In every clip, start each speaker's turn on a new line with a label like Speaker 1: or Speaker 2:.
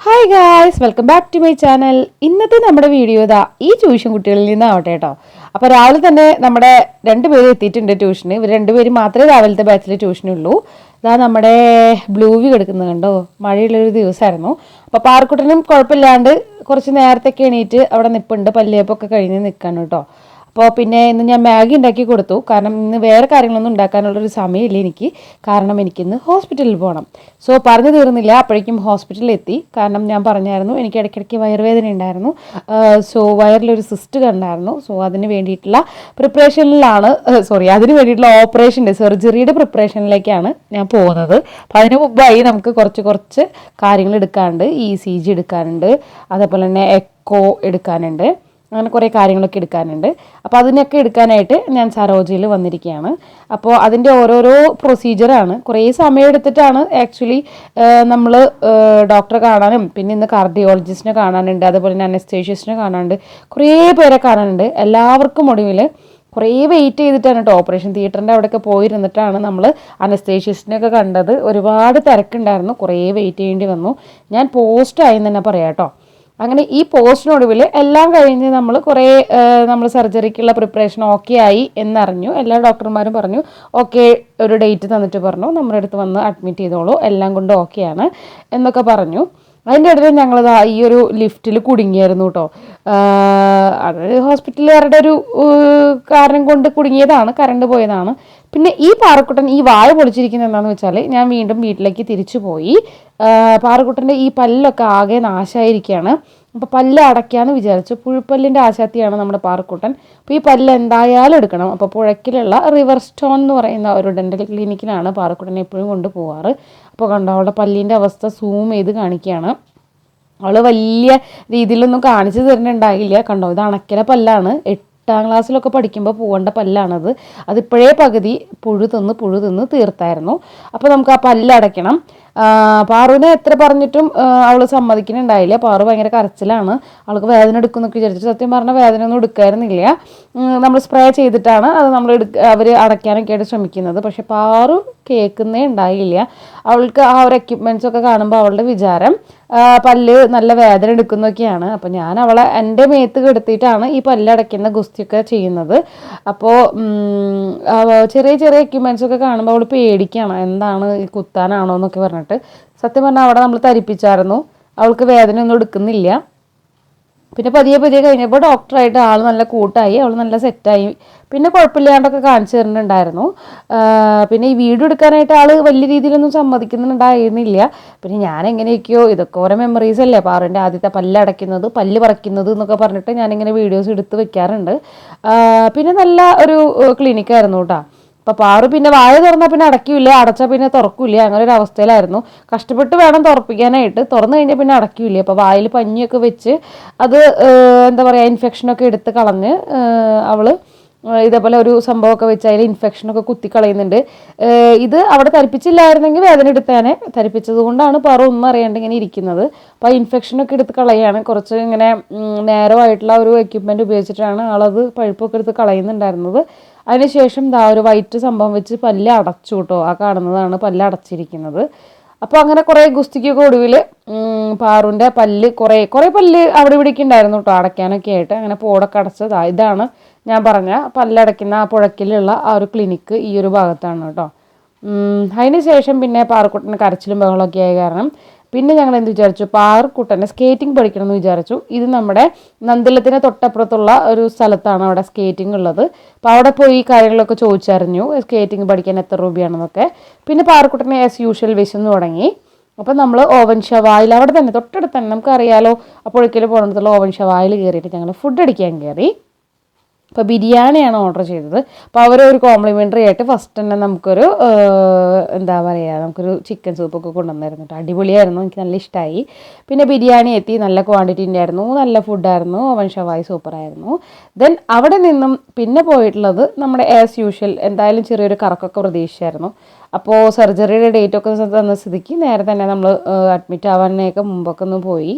Speaker 1: Hi guys welcome back to my channel ഇന്നത്തെ നമ്മുടെ video ഇതാ ഈ ട്യൂഷൻ കുട്ടികളിൽ നിന്നാവട്ടെ കേട്ടോ അപ്പോൾ രാവിലെ തന്നെ നമ്മുടെ രണ്ടുപേരും എത്തിയിട്ടുണ്ട് ട്യൂഷന് ഇവർ രണ്ടുപേരും മാത്രമേ രാവിലത്തെ ബാച്ചിൽ ട്യൂഷനുള്ളൂ ഇതാ നമ്മുടെ ബ്ലൂവി കിടക്കുന്നത് കണ്ടോ? മഴയുള്ളൊരു ദിവസമായിരുന്നു അപ്പോൾ പാർക്കുട്ടനും കുഴപ്പമില്ലാണ്ട് കുറച്ച് നേരത്തെ എണീറ്റ് അവിടെ നിപ്പുണ്ട്. പല്ലിയപ്പൊക്കെ കഴിഞ്ഞ് നിൽക്കാണ് കേട്ടോ അപ്പോൾ പിന്നെ ഇന്ന് ഞാൻ മാഗി ഉണ്ടാക്കി കൊടുത്തു. കാരണം ഇന്ന് വേറെ കാര്യങ്ങളൊന്നും ഉണ്ടാക്കാനുള്ളൊരു സമയമില്ല എനിക്ക്. കാരണം എനിക്കിന്ന് ഹോസ്പിറ്റലിൽ പോകണം സോ പറഞ്ഞു തീർന്നില്ല. അപ്പോഴേക്കും ഹോസ്പിറ്റലിൽ എത്തി. കാരണം ഞാൻ പറഞ്ഞായിരുന്നു എനിക്ക് ഇടയ്ക്കിടയ്ക്ക് വയറുവേദന ഉണ്ടായിരുന്നു. സോ വയറിലൊരു സിസ്റ്റ് കണ്ടായിരുന്നു. സോ അതിന് വേണ്ടിയിട്ടുള്ള പ്രിപ്പറേഷനിലാണ് സോറി അതിന് വേണ്ടിയിട്ടുള്ള ഓപ്പറേഷന്റെ സെർജറിയുടെ പ്രിപ്പറേഷനിലേക്കാണ് ഞാൻ പോകുന്നത്. അപ്പോൾ അതിന് മുമ്പായി നമുക്ക് കുറച്ച് കുറച്ച് കാര്യങ്ങൾ എടുക്കാനുണ്ട്. ഇ സി ജി എടുക്കാനുണ്ട്. അതേപോലെ തന്നെ എക്കോ എടുക്കാനുണ്ട്. അങ്ങനെ കുറേ കാര്യങ്ങളൊക്കെ എടുക്കാനുണ്ട്. അപ്പോൾ അതിനൊക്കെ എടുക്കാനായിട്ട് ഞാൻ സരോജയിൽ വന്നിരിക്കുകയാണ് അപ്പോൾ അതിന്റെ ഓരോരോ പ്രൊസീജിയറാണ് കുറേ സമയം എടുത്തിട്ടാണ് ആക്ച്വലി നമ്മൾ ഡോക്ടറെ കാണാനും പിന്നെ ഇന്ന് കാർഡിയോളജിസ്റ്റിനെ കാണാനുണ്ട്. അതുപോലെ തന്നെ അനസ്തേഷ്യസിനെ കാണാനുണ്ട്. കുറേ പേരെ കാണാനുണ്ട്. എല്ലാവർക്കും ഒടുവിൽ കുറേ വെയിറ്റ് ചെയ്തിട്ടാണ് കേട്ടോ ഓപ്പറേഷൻ തിയേറ്ററിന്റെ അവിടെയൊക്കെ പോയിരുന്നിട്ടാണ് നമ്മൾ അനസ്തേഷ്യസിനെയൊക്കെ കണ്ടത്. ഒരുപാട് തിരക്കുണ്ടായിരുന്നു. കുറേ വെയിറ്റ് ചെയ്യേണ്ടി വന്നു. ഞാൻ പോസ്റ്റായി തന്നെ പറയാം കേട്ടോ അങ്ങനെ ഈ പോസ്റ്റിനൊടുവിൽ എല്ലാം കഴിഞ്ഞ് നമ്മൾ കുറേ നമ്മൾ സർജറിക്കുള്ള പ്രിപ്പറേഷൻ ഓക്കെ ആയി എന്നറിഞ്ഞു. എല്ലാ ഡോക്ടർമാരും പറഞ്ഞു ഓക്കെ ഒരു ഡേറ്റ് തന്നിട്ട് പറഞ്ഞു. നമ്മുടെ അടുത്ത് വന്ന് അഡ്മിറ്റ് ചെയ്തോളൂ. എല്ലാം കൊണ്ട് ഓക്കെയാണ് എന്നൊക്കെ പറഞ്ഞു. അതിന്റെ ഇടയിൽ ഞങ്ങൾ ഈ ഒരു ലിഫ്റ്റിൽ കുടുങ്ങിയായിരുന്നു കേട്ടോ അത് ഹോസ്പിറ്റലുകാരുടെ ഒരു കാരണം കൊണ്ട് കുടുങ്ങിയതാണ് കറണ്ട് പോയതാണ്. പിന്നെ ഈ പാറക്കുട്ടൻ ഈ വായ പൊളിച്ചിരിക്കുന്നത് എന്താണെന്ന് വെച്ചാൽ ഞാൻ വീണ്ടും വീട്ടിലേക്ക് തിരിച്ചു പോയി. പാറക്കുട്ടന്റെ ഈ പല്ലൊക്കെ ആകെ നാശമായിരിക്കുകയാണ് അപ്പോൾ പല്ല് അടയ്ക്കാമെന്ന് വിചാരിച്ചു. പുഴുപ്പല്ലിന്റെ ആശാത്തിയാണ് നമ്മുടെ പാറക്കൂട്ടൻ. അപ്പോൾ ഈ പല്ല് എന്തായാലും എടുക്കണം. അപ്പോൾ പുഴക്കിലുള്ള റിവർ സ്റ്റോൺ എന്ന് പറയുന്ന ഒരു ഡെന്റൽ ക്ലിനിക്കിലാണ് പാറക്കൂട്ടനെ എപ്പോഴും കൊണ്ടുപോകാറ് അപ്പോൾ കണ്ടോ അവളുടെ പല്ലിന്റെ അവസ്ഥ സൂം ചെയ്ത് കാണിക്കുകയാണ്. അവൾ വലിയ രീതിയിലൊന്നും കാണിച്ചു തരുന്നുണ്ടായില്ല. കണ്ടോ ഇത് അണക്കര പല്ലാണ്. എട്ടാം ക്ലാസ്സിലൊക്കെ പഠിക്കുമ്പോൾ പോകേണ്ട പല്ലാണത്. അതിപ്പോഴേ പകുതി പുഴു തിന്ന് പുഴു തിന്ന് തീർത്തായിരുന്നു. അപ്പോൾ നമുക്ക് ആ പല്ലടയ്ക്കണം പാറുവിനെ എത്ര പറഞ്ഞിട്ടും അവൾ സമ്മതിക്കുന്നുണ്ടായില്ല. പാറു ഭയങ്കര കരച്ചിലാണ്. അവൾക്ക് വേദന എടുക്കുന്നൊക്കെ വിചാരിച്ചിട്ട് സത്യം പറഞ്ഞാൽ വേദന ഒന്നും എടുക്കായിരുന്നില്ല. നമ്മൾ സ്പ്രേ ചെയ്തിട്ടാണ് അത് നമ്മൾ എടുക്ക അവർ അടയ്ക്കാനൊക്കെ ആയിട്ട് ശ്രമിക്കുന്നത്. പക്ഷെ പാറു കേൾക്കുന്നേ ഉണ്ടായില്ല. അവൾക്ക് ആ ഒരു എക്യുപ്മെന്റ്സ് ഒക്കെ കാണുമ്പോൾ അവളുടെ വിചാരം പല്ല് നല്ല വേദന എടുക്കുന്നൊക്കെയാണ്. അപ്പോൾ ഞാൻ അവളെ എന്റെ മേത്ത് കെടുത്തിയിട്ടാണ് ഈ പല്ലടയ്ക്കുന്ന ഗുസ്തിയൊക്കെ ചെയ്യുന്നത്. അപ്പോൾ ചെറിയ ചെറിയ എക്യുപ്മെന്റ്സ് ഒക്കെ കാണുമ്പോൾ അവൾ പേടിക്കുകയാണ് എന്താണ് ഈ കുത്താനാണോ എന്നൊക്കെ പറഞ്ഞിട്ട്. സത്യം പറഞ്ഞാൽ അവിടെ നമ്മൾ തരിപ്പിച്ചായിരുന്നു. അവൾക്ക് വേദന ഒന്നും എടുക്കുന്നില്ല. പിന്നെ പതിയെ പതിയെ കഴിഞ്ഞപ്പോൾ ഡോക്ടറായിട്ട് ആൾ നല്ല കൂട്ടായി അവൾ നല്ല സെറ്റായി. പിന്നെ കുഴപ്പമില്ലാണ്ടൊക്കെ കാണിച്ചു തരുന്നുണ്ടായിരുന്നു. പിന്നെ ഈ വീട് എടുക്കാനായിട്ട് ആൾ വലിയ രീതിയിലൊന്നും സമ്മതിക്കുന്നുണ്ടായിരുന്നില്ല. പിന്നെ ഞാൻ എങ്ങനെയൊക്കെയോ ഇതൊക്കെ ഓരോ മെമ്മറീസ് അല്ലേ? പാറിന്റെ ആദ്യത്തെ പല്ലടയ്ക്കുന്നത് പല്ല് പറിക്കുന്നത് എന്നൊക്കെ പറഞ്ഞിട്ട് ഞാനിങ്ങനെ വീഡിയോസ് എടുത്ത് വെക്കാറുണ്ട്. പിന്നെ നല്ല ഒരു ക്ലിനിക്കായിരുന്നു കേട്ടോ. അപ്പോൾ പാറു പിന്നെ വായ തുറന്നാൽ പിന്നെ അടയ്ക്കില്ല? അടച്ചാൽ പിന്നെ തുറക്കില്ല? അങ്ങനെ ഒരു അവസ്ഥയിലായിരുന്നു. കഷ്ടപ്പെട്ട് വേണം തുറപ്പിക്കാനായിട്ട്. തുറന്നു കഴിഞ്ഞാൽ പിന്നെ അടയ്ക്കില്ല? അപ്പോൾ വായിൽ പഞ്ഞിയൊക്കെ വെച്ച് അത് എന്താ പറയാ ഇൻഫെക്ഷൻ ഒക്കെ എടുത്ത് കളഞ്ഞ് അവൾ ഇതേപോലെ ഒരു സംഭവമൊക്കെ വെച്ച് അതിൽ ഇൻഫെക്ഷനൊക്കെ കുത്തിക്കളയുന്നുണ്ട്. ഇത് അവിടെ തരിപ്പിച്ചില്ലായിരുന്നെങ്കിൽ വേദന എടുത്തേനെ. തരിപ്പിച്ചത് കൊണ്ടാണ് പറ ഒന്നും അറിയാണ്ട് ഇങ്ങനെ ഇരിക്കുന്നത്. അപ്പോൾ ആ ഇൻഫെക്ഷനൊക്കെ എടുത്ത് കളയാണ്. കുറച്ച് ഇങ്ങനെ നേരമായിട്ടുള്ള ഒരു എക്യുപ്മെന്റ് ഉപയോഗിച്ചിട്ടാണ് ആളത് പഴുപ്പൊക്കെ എടുത്ത് കളയുന്നുണ്ടായിരുന്നത്. അതിനുശേഷം ദാ ഒരു വൈറ്റ് സംഭവം വെച്ച് പല്ല് അടച്ചു കേട്ടോ ആ കാണുന്നതാണ് പല്ല് അടച്ചിരിക്കുന്നത്. അപ്പോൾ അങ്ങനെ കുറേ ഗുസ്തിക്കൊക്കെ ഒടുവിൽ പാറുവിന്റെ പല്ല് കുറേ കുറേ പല്ല് അവിടെ ഇവിടേക്ക് ഉണ്ടായിരുന്നു കേട്ടോ അടയ്ക്കാനൊക്കെ ആയിട്ട്. അങ്ങനെ പോടൊക്കെ അടച്ചത് ഇതാണ് ഞാൻ പറഞ്ഞ. പല്ലടയ്ക്കുന്ന ആ പുഴക്കിലുള്ള ആ ഒരു ക്ലിനിക്ക് ഈ ഒരു ഭാഗത്താണ് കേട്ടോ അതിന് ശേഷം പിന്നെ പാറക്കുട്ടന് കരച്ചിലും ബഹളമൊക്കെ ആയ കാരണം പിന്നെ ഞങ്ങൾ എന്ത് വിചാരിച്ചു? പാറക്കൂട്ടനെ സ്കേറ്റിംഗ് പഠിക്കണം എന്ന് വിചാരിച്ചു. ഇത് നമ്മുടെ നന്ദലത്തിന് തൊട്ടപ്പുറത്തുള്ള ഒരു സ്ഥലത്താണ് അവിടെ സ്കേറ്റിംഗ് ഉള്ളത്. അപ്പോൾ അവിടെ പോയി കാര്യങ്ങളൊക്കെ ചോദിച്ചറിഞ്ഞു. സ്കേറ്റിംഗ് പഠിക്കാൻ എത്ര രൂപയാണെന്നൊക്കെ. പിന്നെ പാറക്കുട്ടനെ ആസ് യൂഷ്വൽ വിശന്ന് തുടങ്ങി. അപ്പം നമ്മൾ ഓവൻ ഷവായിൽ അവിടെ തന്നെ തൊട്ടടുത്ത് തന്നെ നമുക്കറിയാലോ അപ്പോഴേക്കും പോകുന്നിടത്തുള്ള ഓവൻ ഷവായിൽ കയറിയിട്ട് ഞങ്ങൾ ഫുഡ് അടിക്കാൻ കയറി. അപ്പോൾ ബിരിയാണിയാണ് ഓർഡർ ചെയ്തത്. അപ്പോൾ അവർ ഒരു കോംപ്ലിമെന്ററി ആയിട്ട് ഫസ്റ്റ് തന്നെ നമുക്കൊരു എന്താ പറയുക നമുക്കൊരു ചിക്കൻ സൂപ്പൊക്കെ കൊണ്ടുവന്നായിരുന്നു കേട്ടോ. അടിപൊളിയായിരുന്നു. എനിക്ക് നല്ല ഇഷ്ടമായി പിന്നെ ബിരിയാണി എത്തി. നല്ല ക്വാണ്ടിറ്റീന്റെ ആയിരുന്നു. നല്ല ഫുഡായിരുന്നു അവൻ ഷവായി സൂപ്പറായിരുന്നു ദെൻ അവിടെ നിന്നും പിന്നെ പോയിട്ടുള്ളത് നമ്മുടെ ആസ് യൂഷ്വൽ എന്തായാലും ചെറിയൊരു കറക്കൊക്കെ പ്രതീക്ഷിച്ചായിരുന്നു. അപ്പോൾ സർജറിയുടെ ഡേറ്റ് ഒക്കെ തന്ന സ്ഥിതിക്ക് നേരെ തന്നെ നമ്മൾ അഡ്മിറ്റ് ആവാനൊക്കെ മുമ്പൊക്കെ ഒന്ന് പോയി.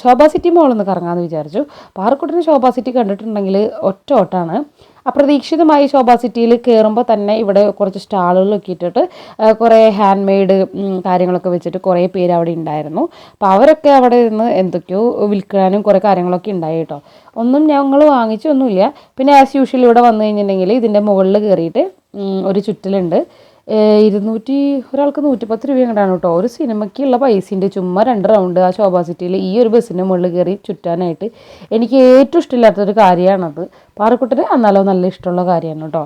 Speaker 1: ശോഭ സിറ്റി മോളൊന്ന് കറങ്ങാമെന്ന് വിചാരിച്ചു. പാറക്കുട്ടിന് ശോഭ സിറ്റി കണ്ടിട്ടുണ്ടെങ്കിൽ ഒറ്റ ഓട്ടാണ്. അപ്രതീക്ഷിതമായി ശോഭ സിറ്റിയിൽ കയറുമ്പോൾ തന്നെ ഇവിടെ കുറച്ച് സ്റ്റാളുകളൊക്കെ ഇട്ടിട്ട് കുറേ ഹാൻഡ് മെയ്ഡ് കാര്യങ്ങളൊക്കെ വെച്ചിട്ട് കുറേ പേര് അവിടെ ഉണ്ടായിരുന്നു അപ്പോൾ അവരൊക്കെ അവിടെ നിന്ന് എന്തൊക്കെയോ വിൽക്കാനും കുറേ കാര്യങ്ങളൊക്കെ ഉണ്ടായി കേട്ടോ. ഒന്നും ഞങ്ങൾ വാങ്ങിച്ചൊന്നുമില്ല. പിന്നെ ആസ് യൂഷ്വൽ ഇവിടെ വന്നു കഴിഞ്ഞിട്ടുണ്ടെങ്കിൽ ഇതിന്റെ മുകളിൽ കയറിയിട്ട് ഒരു ചുറ്റലുണ്ട്. ഇരുന്നൂറ്റി ഒരാൾക്ക് നൂറ്റിപ്പത്ത് രൂപ കണ്ടാണ് കേട്ടോ. ഒരു സിനിമയ്ക്കുള്ള പൈസേന്റെ ചുമ്മാ രണ്ട് റൗണ്ട് ആ ശോഭാ സിറ്റിയിൽ ഈ ഒരു ബസ്സിന്റെ മുകളിൽ കയറി ചുറ്റാനായിട്ട് എനിക്ക് ഏറ്റവും ഇഷ്ടമില്ലാത്തൊരു കാര്യമാണത്. പാറക്കുട്ടന് എന്നാലോ നല്ല ഇഷ്ടമുള്ള കാര്യമാണ് കേട്ടോ.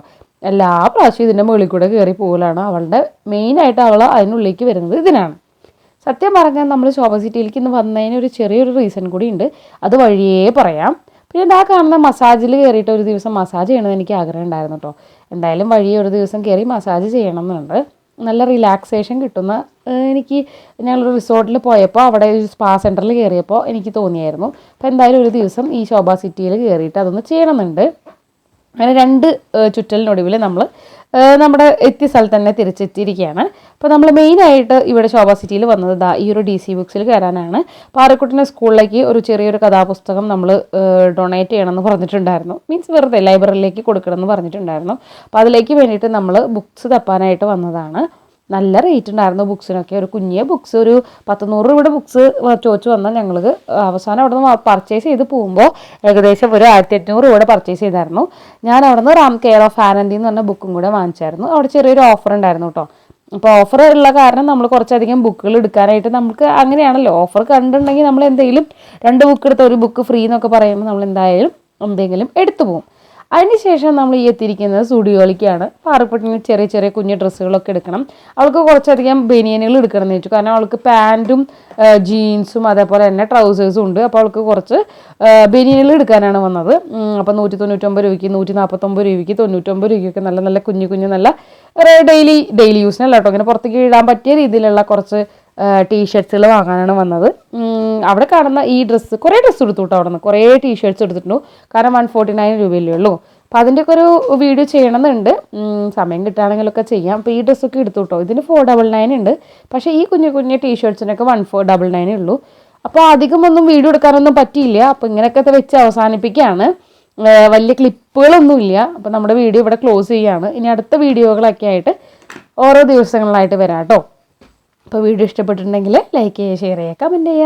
Speaker 1: എല്ലാ പ്രാവശ്യവും ഇതിന്റെ മുകളിൽ കൂടെ കയറി പോകലാണ്. അവളുടെ മെയിനായിട്ട് അവൾ അതിനുള്ളിലേക്ക് വരുന്നത് ഇതിനാണ്. സത്യം പറഞ്ഞാൽ നമ്മൾ ശോഭ സിറ്റിയിലേക്ക് ഇന്ന് വന്നതിന് ഒരു ചെറിയൊരു റീസൺ കൂടി ഉണ്ട്. അത് വഴിയേ പറയാം. പിന്നെ ആ കാണുന്ന മസാജിൽ കയറിയിട്ട് ഒരു ദിവസം മസാജ് ചെയ്യണമെന്ന് എനിക്ക് ആഗ്രഹം ഉണ്ടായിരുന്നു കേട്ടോ എന്തായാലും വഴി ഒരു ദിവസം കയറി മസാജ് ചെയ്യണം എന്നുണ്ട് നല്ല റിലാക്സേഷൻ കിട്ടുന്ന എനിക്ക് ഞങ്ങളൊരു റിസോർട്ടിൽ പോയപ്പോൾ അവിടെ ഒരു സ്പാ സെന്ററിൽ കയറിയപ്പോൾ എനിക്ക് തോന്നിയായിരുന്നു. അപ്പോൾ എന്തായാലും ഒരു ദിവസം ഈ ശോഭ സിറ്റിയിൽ കയറിയിട്ട് അതൊന്ന് ചെയ്യണമെന്നുണ്ട്. അങ്ങനെ രണ്ട് ചുറ്റലിനൊടുവിൽ നമ്മൾ നമ്മുടെ എത്തിയ സ്ഥലത്ത് തന്നെ തിരിച്ചെത്തിയിരിക്കുകയാണ് അപ്പോൾ നമ്മൾ മെയിനായിട്ട് ഇവിടെ ശോഭ സിറ്റിയിൽ വന്നത് ദാ ഈ ഒരു ഡി സി ബുക്സിൽ കയറാനാണ്. പാറക്കുട്ടിന്റെ സ്കൂളിലേക്ക് ഒരു ചെറിയൊരു കഥാപുസ്തകം നമ്മൾ ഡൊണേറ്റ് ചെയ്യണമെന്ന് പറഞ്ഞിട്ടുണ്ടായിരുന്നു. മീൻസ് വെറുതെ ലൈബ്രറിയിലേക്ക് കൊടുക്കണമെന്ന് പറഞ്ഞിട്ടുണ്ടായിരുന്നു. അപ്പോൾ അതിലേക്ക് വേണ്ടിയിട്ട് നമ്മൾ ബുക്സ് തപ്പാനായിട്ട് വന്നതാണ്. നല്ല റേറ്റ് ഉണ്ടായിരുന്നു ബുക്സിനൊക്കെ ഒരു കുഞ്ഞിയ ബുക്സ് ഒരു പത്ത് നൂറ് രൂപയുടെ ബുക്സ് ചോദിച്ചു വന്നാൽ ഞങ്ങൾ അവസാനം അവിടെ നിന്ന് പർച്ചേസ് ചെയ്ത് പോകുമ്പോൾ ഏകദേശം ഒരു ആയിരത്തി എണ്ണൂറ് രൂപയുടെ പർച്ചേസ് ചെയ്തായിരുന്നു. ഞാൻ അവിടെ നിന്ന് റാം കെയർ ഓഫ് ആനന്ദി എന്ന് പറഞ്ഞ ബുക്കും കൂടെ വാങ്ങിച്ചായിരുന്നു. അവിടെ ചെറിയൊരു ഓഫർ ഉണ്ടായിരുന്നു കേട്ടോ അപ്പോൾ ഓഫർ ഉള്ള കാരണം നമ്മൾ കുറച്ചധികം ബുക്കുകൾ എടുക്കാനായിട്ട് നമുക്ക് അങ്ങനെയാണല്ലോ. ഓഫർ കണ്ടിട്ടുണ്ടെങ്കിൽ നമ്മൾ എന്തെങ്കിലും രണ്ട് ബുക്ക് എടുത്ത ഒരു ബുക്ക് ഫ്രീ എന്നൊക്കെ പറയുമ്പോൾ നമ്മൾ എന്തായാലും എന്തെങ്കിലും എടുത്തു പോകും. അതിനുശേഷം നമ്മൾ ഈ എത്തിയിരിക്കുന്നത് സ്റ്റുഡിയോയിലേക്കാണ് പാറപ്പെട്ടിന് ചെറിയ ചെറിയ കുഞ്ഞു ഡ്രസ്സുകളൊക്കെ എടുക്കണം. അവൾക്ക് കുറച്ചധികം ബനിയനുകൾ എടുക്കണം എന്ന് വെച്ചു. കാരണം അവൾക്ക് പാന്റും ജീൻസും അതേപോലെ തന്നെ ട്രൗസേഴ്സും ഉണ്ട്. അപ്പോൾ അവൾക്ക് കുറച്ച് ബനിയനുകൾ എടുക്കാനാണ് വന്നത്. അപ്പോൾ നൂറ്റി തൊണ്ണൂറ്റൊമ്പത് രൂപയ്ക്ക് നൂറ്റി നാൽപ്പത്തൊമ്പത് രൂപയ്ക്ക് തൊണ്ണൂറ്റൊമ്പത് രൂപയ്ക്കൊക്കെ നല്ല നല്ല കുഞ്ഞു കുഞ്ഞു നല്ല ഡെയിലി ഡെയിലി യൂസിനല്ല കേട്ടോ. ഇങ്ങനെ പുറത്തേക്ക് ഇടാൻ പറ്റിയ രീതിയിലുള്ള കുറച്ച് ടീഷർട്സുകൾ വാങ്ങാനാണ് വന്നത്. അവിടെ കാണുന്ന ഈ ഡ്രസ്സ് കുറേ ഡ്രസ്സ് എടുത്തു കേട്ടോ അവിടെ നിന്ന് കുറേ ടീഷർട്ട്സ് എടുത്തിട്ടുണ്ട്. കാരണം വൺ ഫോർട്ടി നയൻ രൂപയല്ലേ ഉള്ളൂ. അപ്പോൾ അതിന്റെയൊക്കെ ഒരു വീഡിയോ ചെയ്യണമെന്നുണ്ട്. സമയം കിട്ടുകയാണെങ്കിലൊക്കെ ചെയ്യാം. അപ്പോൾ ഈ ഡ്രസ്സൊക്കെ എടുത്തു കേട്ടോ ഇതിന് ഫോർ ഡബിൾ നയൻ ഉണ്ട്. പക്ഷേ ഈ കുഞ്ഞു കുഞ്ഞു ടീഷർട്ട്സിനൊക്കെ വൺ ഫോർ ഡബിൾ നയൻ ഉള്ളൂ. അപ്പോൾ അധികമൊന്നും വീഡിയോ എടുക്കാനൊന്നും പറ്റിയില്ല. അപ്പോൾ ഇങ്ങനെയൊക്കെ വെച്ച് അവസാനിപ്പിക്കുകയാണ്. വലിയ ക്ലിപ്പുകളൊന്നുമില്ല. അപ്പോൾ നമ്മുടെ വീഡിയോ ഇവിടെ ക്ലോസ് ചെയ്യുകയാണ്. ഇനി അടുത്ത വീഡിയോകളൊക്കെ ആയിട്ട് ഓരോ ദിവസങ്ങളിലായിട്ട് വരാം കേട്ടോ. അപ്പോൾ വീഡിയോ ഇഷ്ടപ്പെട്ടിട്ടുണ്ടെങ്കിൽ ലൈക്ക് ചെയ്യുക ഷെയർ ചെയ്യുക കമന്റ് ചെയ്യുക.